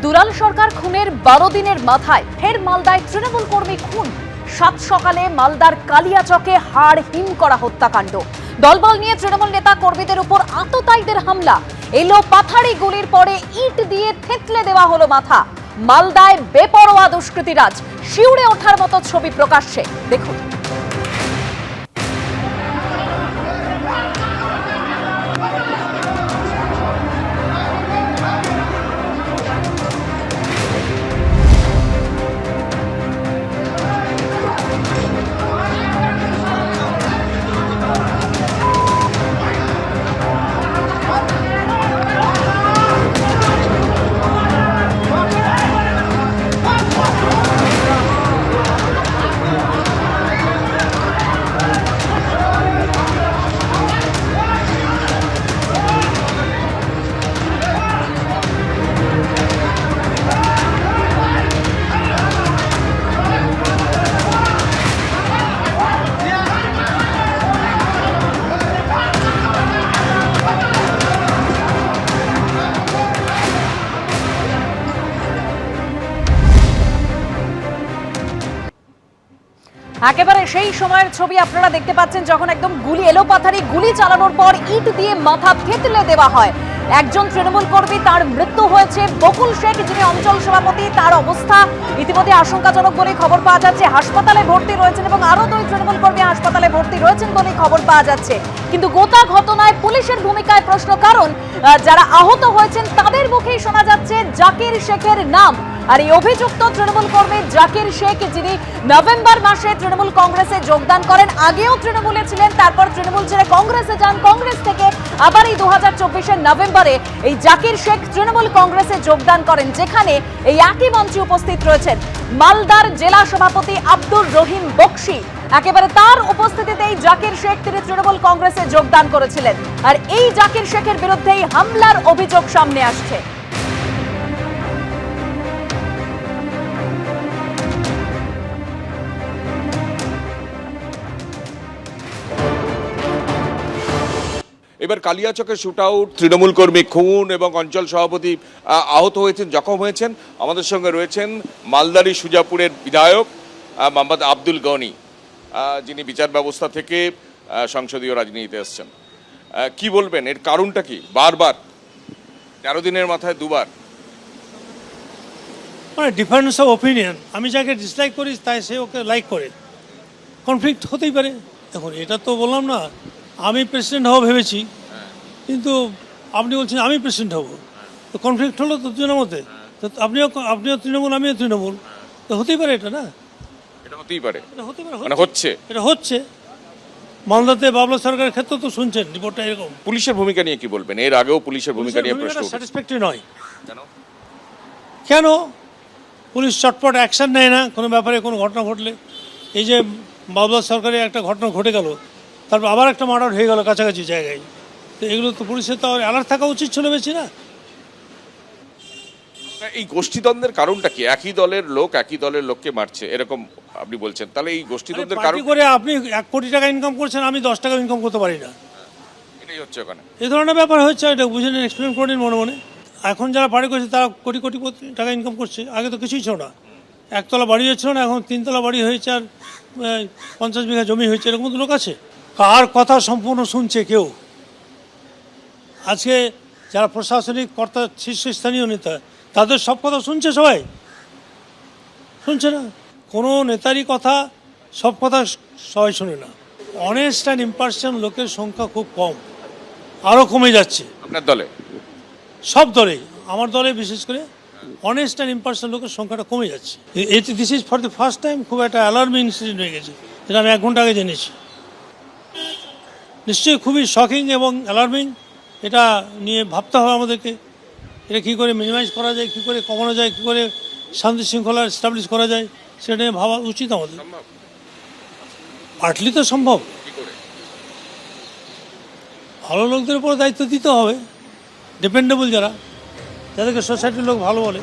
দুলাল সরকার খুনের বারো দিনের মাথায় ফের মালদায় তৃণমূল কর্মী খুন। সাত সকালে মালদার কালিয়াচকে হাড় হিম করা হত্যাকাণ্ড। দলবল নিয়ে তৃণমূল নেতা কর্মীদের উপর আততায়ীদের হামলা। এলো পাথাড়ি গুলির পরে ইট দিয়ে থেতলে দেওয়া হলো মাথা। মালদায় বেপরোয়া দুষ্কৃতীরাজ শিউড়ে ওঠার মতো ছবি প্রকাশ্যে। দেখুন। একেবারে সেই সময়ের ছবি আপনারা দেখতে পাচ্ছেন যখন একদম গুলি এলো পাথারি গুলি চালানোর পর ইট দিয়ে মাথা থেতলে দেওয়া হয়। একজন তৃণমূল কর্মী তার মৃত্যু হয়েছে। বকুল শেখ যিনি অঞ্চল সভাপতি, তার অবস্থা ইতিমধ্যে আশঙ্কাজনক বলে খবর পাওয়া যাচ্ছে। হাসপাতালে ভর্তি রয়েছেন এবং আরও দুই তৃণমূল কর্মী হাসপাতালে ভর্তি রয়েছেন বলে খবর পাওয়া যাচ্ছে। কিন্তু গোটা ঘটনায় পুলিশের ভূমিকায় প্রশ্ন, কারণ যারা আহত হয়েছেন তাদের মুখেই শোনা যাচ্ছে জাকির শেখের নাম। আর এই অভিযুক্ত তৃণমূল কর্মী জাকির শেখ, যিনি নভেম্বর মাসে তৃণমূল কংগ্রেসে যোগদান করেন, আগেও তৃণমূলে ছিলেন, তারপর তৃণমূল ছেড়ে কংগ্রেসে যান। কংগ্রেস থেকে আবার এই দু হাজার নভেম্বরে এই জাকির শেখ তৃণমূল কংগ্রেসে যোগদান করেন, যেখানে এই একই মঞ্চে উপস্থিত রয়েছেন মালদার জেলা সভাপতি আব্দুর রহিম বক্সি। একেবারে তার উপস্থিতিতেই জাকির শেখ, তিনি তৃণমূল কংগ্রেসে যোগদান করেছিলেন। আর এই জাকির শেখের বিরুদ্ধেই হামলার অভিযোগ সামনে আসছে। এবার কালিয়াচকের শুট আউট তৃণমূল কর্মী খুন এবং অঞ্চল সভাপতি আহত হয়েছেন, জখম হয়েছেন। আমাদের সঙ্গে রয়েছেন মালদারি সুজাপুরের বিধায়ক মোহাম্মদ আব্দুল গনি যিনি বিচার ব্যবস্থা থেকে সংসদীয় রাজনীতিতে এসছেন। কি বলবেন? এর কারণটা কি? বারবার? তেরো দিনের মাথায় দুবার? মানে ডিফারেন্স অফ ওপিনিয়ন আমি যাকে ডিসলাইক করি, তাই সে ওকে লাইক করে। কনফ্লিক্ট হতেই পারে। দেখুন, এটা তো বললাম না আমি প্রেসিডেন্ট হব ভেবেছি কিন্তু আপনি বলছেন আমি প্রেসিডেন্ট হব। তো কনফ্লিক্ট হলো তো দুজনের মধ্যে। তো আপনিও আপনিও তৃণমূল আমিও তৃণমূল। তো হতেই পারে এটা না? এটা হতেই পারে। এটা হতে পারে মানে হচ্ছে। এটা হচ্ছে। মালদাতে বাবলা সরকারের ক্ষেত্রে তো শুনছেন রিপোর্টটা এরকম। পুলিশের ভূমিকা নিয়ে কি বলবেন? এর আগেও পুলিশের ভূমিকা নিয়ে প্রশ্ন স্যাটিসফ্যাক্টরি নয়। কেন? কেন? পুলিশ চটপট অ্যাকশন নেয় না কোনো ব্যাপারে কোনো ঘটনা ঘটলে। এই যে বাবলা সরকারের একটা ঘটনা ঘটে গেল তারপর আবার একটা মার্ডার হয়ে গেল কাছাকাছি জায়গায়। তো এগুলো তো পুলিশের তো অ্যালার্ট থাকা উচিত ছিল বেশি না। এই গোষ্ঠীদ্বন্দ্বের কারণটা কি? একই দলের লোক একই দলের লোককে মারছে এরকম আপনি বলছেন। তাহলে এই গোষ্ঠীদ্বন্দ্বের কারণ পার্টি করে আপনি এক কোটি টাকা ইনকাম করছেন আমি দশ টাকা ইনকাম করতে পারি না। এটাই হচ্ছে ওখানে। এই ধরনের ব্যাপার হচ্ছে এটা বুঝে নিন এক্সপ্লেন করে নিন মনে মনে। এখন যারা বাড়ি করছে তারা কোটি কোটি টাকা ইনকাম করছে আগে তো কিছুই ছিল না। একতলা বাড়ি হচ্ছিল না এখন তিনতলা বাড়ি হয়েছে আর পঞ্চাশ বিঘা জমি হয়েছে এরকম তো লোক আছে। কার কথা সম্পূর্ণ শুনছে কেউ? আজকে যারা প্রশাসনিক কর্তা শীর্ষস্থানীয় নেতা তাদের সব কথা শুনছে সবাই? শুনছে না? কোনো নেতারই কথা সব কথা সবাই শুনে না। অনেস্ট অ্যান্ড ইম্পার্সিয়াল লোকের সংখ্যা খুব কম। আরও কমে যাচ্ছে। আপনার দলে? সব দলেই। আমার দলে বিশেষ করে অনেস্ট অ্যান্ড ইম্পার্সিয়াল লোকের সংখ্যাটা কমে যাচ্ছে। This is for the first time খুব একটা অ্যালার্মিং ইনসিডেন্ট হয়ে গেছে। যেটা আমি এক ঘণ্টা আগে জেনেছি। নিশ্চয়ই খুবই শকিং এবং অ্যালার্মিং এটা নিয়ে ভাবতে হবে আমাদেরকে। এটা কী করে মিনিমাইজ করা যায় কী করে কমানো যায় কী করে শান্তি শৃঙ্খলা এস্টাবলিশ করা যায় সেটা নিয়ে ভাবা উচিত আমাদের। পার্টলি তো সম্ভব। ভালো লোকদের উপর দায়িত্ব দিতে হবে। ডিপেন্ডেবল যারা যাদেরকে সোসাইটির লোক ভালো বলে।